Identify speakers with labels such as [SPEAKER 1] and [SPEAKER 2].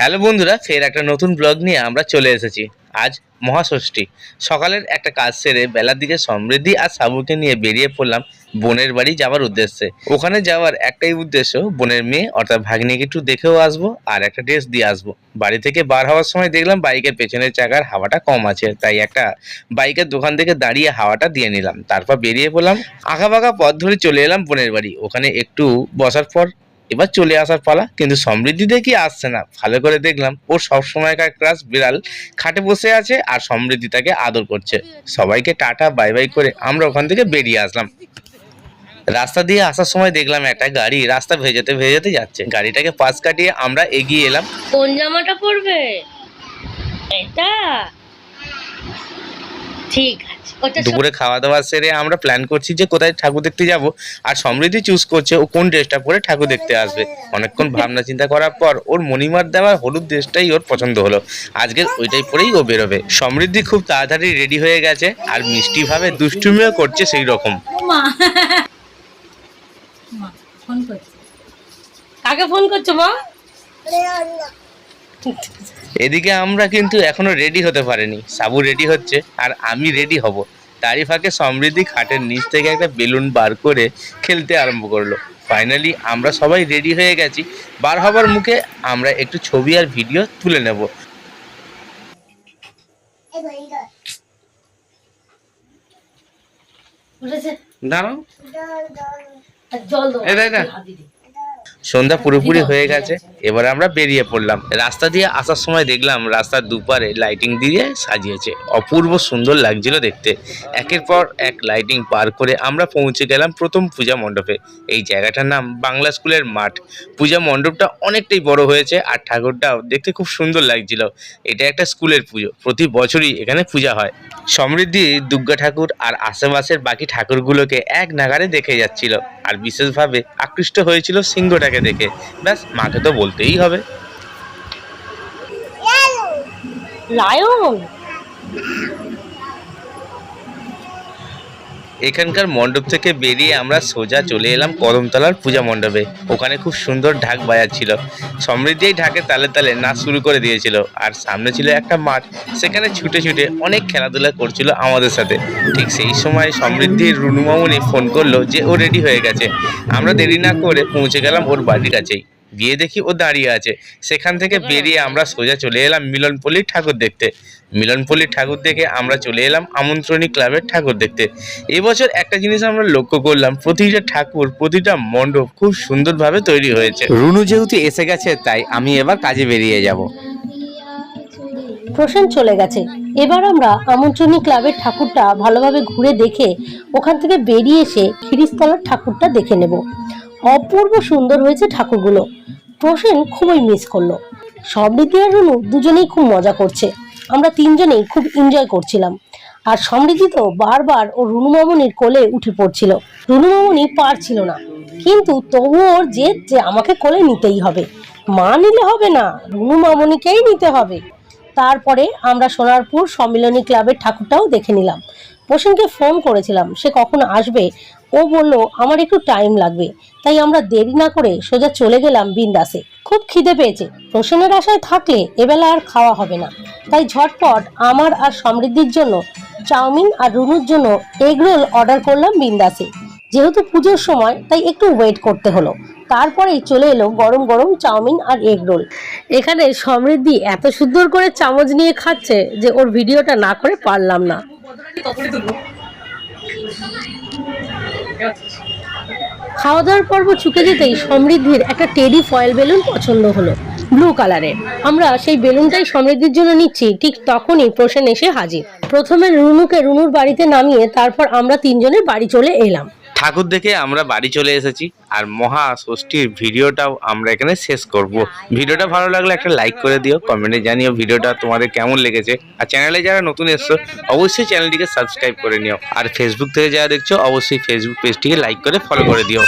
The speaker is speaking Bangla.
[SPEAKER 1] হ্যালো বন্ধুরা, ফের একটা নতুন ব্লগ নিয়ে আমরা চলে এসেছি। আজ মহাষষ্ঠী। সকালের একটা কাজ সেরে বেলার দিকে সমৃদ্ধি আর সাবুকে নিয়ে বেরিয়ে পড়লাম বোনের বাড়ি যাওয়ার উদ্দেশ্যে। ওখানে যাওয়ার একটাই উদ্দেশ্য, বোনের মেয়ে, অর্থাৎ ভাগ্নিকে একটু দেখেও আসব আর একটা ড্রেস দিয়ে আসব। বাড়ি থেকে বার হওয়ার সময় দেখলাম বাইকের পেছনের চাকার হাওয়াটা কম আছে, তাই একটা বাইকের দোকান থেকে দাঁড়িয়ে হাওয়াটা দিয়ে নিলাম। তারপর বেরিয়ে পড়লাম। আঁকা বাঁকা পথ ধরে চলে এলাম বোনের বাড়ি। ওখানে একটু বসার পর এবার চলে আসার পালা, কিন্তু সমৃদ্ধি দেখি আসছে না। ভালো করে দেখলাম ওর সব সময়কার ক্লাস বিড়াল খাটে বসে আছে আর সমৃদ্ধি তাকে আদর করছে। সবাইকে টাটা, বাই বাই করে আমরা ওখান থেকে বেরিয়ে আসলাম। রাস্তা দিয়ে আসার সময় দেখলাম একটা গাড়ি রাস্তা ভেজাতে ভেজাতে যাচ্ছে। গাড়িটাকে পাশ কাটিয়ে আমরা এগিয়ে এলাম।
[SPEAKER 2] কোন জামাটা পরবে? এটা? ঠিক আছে।
[SPEAKER 1] দুপুরে খাওয়া দাওয়া সেরে আমরা প্ল্যান করছি যে কোথায় ঠাকুর দেখতে যাব। আর সমৃদ্ধি চুজ করছে ও কোন ড্রেসটা পরে ঠাকুর দেখতে আসবে। অনেকক্ষণ ভাবনা চিন্তা করার পর ওর মণিমার দেওয়া হলুদ ড্রেসটাই ওর পছন্দ হলো। আজকে ওইটাই পরেই ও বেরোবে। সমৃদ্ধি খুব তাড়াতাড়ি রেডি হয়ে গেছে আর মিষ্টি ভাবে দুষ্টুমিও করছে সেই রকম।
[SPEAKER 2] মা। মা ফোন করছে। কাকে ফোন করছ মা
[SPEAKER 1] এদিকে আমরা কিন্তু এখনও রেডি হতে পারিনি। সাবু রেডি হচ্ছে আর আমি রেডি হব। তারই ফাঁকে সমৃদ্ধি খাটের নিচ থেকে একটা বেলুন বার করে খেলতে আরম্ভ করল। ফাইনালি আমরা সবাই রেডি হয়ে গেছি। বার হবার মুখে আমরা একটু ছবি আর ভিডিও তুলে নেব। দাঁড়াও।
[SPEAKER 2] জল।
[SPEAKER 1] সন্ধ্যা পুরোপুরি হয়ে গেছে। এবার আমরা বেরিয়ে পড়লাম। রাস্তা দিয়ে আসার সময় দেখলাম রাস্তার দুপারে লাইটিং দিয়ে সাজিয়েছে। অপূর্ব সুন্দর লাগছিল দেখতে। একের পর এক লাইটিং পার করে আমরা পৌঁছে গেলাম প্রথম পূজা মণ্ডপে। এই জায়গাটার নাম বাংলা স্কুলের মাঠ। পূজা মণ্ডপটা অনেকটাই বড় হয়েছে আর ঠাকুরটাও দেখতে খুব সুন্দর লাগছিল। এটা একটা স্কুলের পুজো। প্রতি বছরই এখানে পূজা হয়। সমৃদ্ধি, দুর্গা ঠাকুর আর আশেপাশের বাকি ঠাকুরগুলোকে এক নাগারে দেখে যাচ্ছিল। আর বিশেষভাবে আকৃষ্ট হয়েছিল সিংহটাকে দেখে। ব্যাস মাকে তো বলতেই হবে।
[SPEAKER 2] লায়ন
[SPEAKER 1] এখানকার মণ্ডপ থেকে বেরিয়ে আমরা সোজা চলে এলাম কদমতলার পূজা মণ্ডপে। ওখানে খুব সুন্দর ঢাক বাজাচ্ছিল। সমৃদ্ধি এই ঢাকে তালে তালে নাচ শুরু করে দিয়েছিল। আর সামনে ছিল একটা মাঠ। সেখানে ছুটে ছুটে অনেক খেলাধুলা করছিল আমাদের সাথে। ঠিক সেই সময় সমৃদ্ধির রুনু মামুনি ফোন করল যে ও রেডি হয়ে গেছে। আমরা দেরি না করে পৌঁছে গেলাম ওর বাড়ির কাছেই। গিয়ে দেখি ও দাঁড়িয়ে আছে। সেখান থেকে বেরিয়ে আমরা সোজা চলে এলাম মিলনপল্লীর ঠাকুর দেখতে। মিলনপল্লীর ঠাকুর দেখে আমরা চলে এলাম আমন্ত্রণী ক্লাবের ঠাকুর দেখতে। এবছর একটা জিনিস আমরা লক্ষ্য করলাম প্রতিটা ঠাকুর প্রতিটা মণ্ডপ খুব সুন্দরভাবে তৈরি হয়েছে। রুনু যেহেতু এসে গেছে তাই আমি এবার কাজে বেরিয়ে যাব।
[SPEAKER 2] প্রসেন চলে গেছে। এবার আমরা আমন্ত্রণী ক্লাবের ঠাকুরটা ভালোভাবে ঘুরে দেখে ওখান থেকে বেরিয়ে এসে খিরিস্তলার ঠাকুরটা দেখে নেব। অপূর্ব সুন্দর হয়েছে ঠাকুরগুলো। প্রসেন খুবই মিস করল। সমৃদ্ধি আর রুনু দুজনেই খুব মজা করছে। আমরা তিনজনেই খুব এনজয় করছিলাম। আর সমৃদ্ধি তো বারবার ও রুনু মামনির কোলে উঠে পড়ছিল। রুনু মামনি পারছিল না। কিন্তু তবুও ওর জেদ যে আমাকে কোলে নিতেই হবে। মা নিলে হবে না রুনু মামনিকেই নিতে হবে। তারপরে আমরা সোনারপুর সম্মিলনী ক্লাবের ঠাকুরটাও দেখে নিলাম। প্রসেনকে ফোন করেছিলাম, সে কখন আসবে ও বলল, আমার একটু টাইম লাগবে। তাই আমরা দেরি না করে সোজা চলে গেলাম বিন্দাসে। খুব খিদে পেয়েছে। প্রসেনের আশায় থাকলে এবেলা আর খাওয়া হবে না। তাই ঝটপট আমার আর সমৃদ্ধির জন্য, চাউমিন আর রুনুর জন্য এগরোল অর্ডার করলাম বিন্দাসে। যেহেতু পুজোর সময়, তাই একটু ওয়েট করতে হলো। তারপরেই চলে এলো গরম গরম চাউমিন আর এগ রোল এখানে সমৃদ্ধি এত সুন্দর করে চামচ নিয়ে খাচ্ছে যে ওর ভিডিওটা না করে পারলাম না। খাওয়া দাওয়ার পর্ব চুকে যেতেই সমৃদ্ধির একটা টেডি ফয়েল বেলুন পছন্দ হলো ব্লু কালারের আমরা সেই বেলুনটাই সমৃদ্ধির জন্য নিচ্ছি, ঠিক তখনই প্রসেন এসে হাজির। প্রথমে রুনুকে রুনুর বাড়িতে নামিয়ে তারপর আমরা তিনজনের বাড়ি চলে এলাম।
[SPEAKER 1] ঠাকুর দেখে আমরা বাড়ি চলে এসেছি আর মহা ষষ্ঠীর ভিডিওটাও আমরা এখানে শেষ করব। ভিডিওটা ভালো লাগলে একটা লাইক করে দিও কমেন্টে জানিও ভিডিওটা তোমাদের কেমন লেগেছে। আর চ্যানেলে যারা নতুন এসছো, অবশ্যই চ্যানেলটিকে সাবস্ক্রাইব করে নিও। আর ফেসবুক থেকে যারা দেখছ, অবশ্যই ফেসবুক পেজটিকে লাইক করে ফলো করে দিও।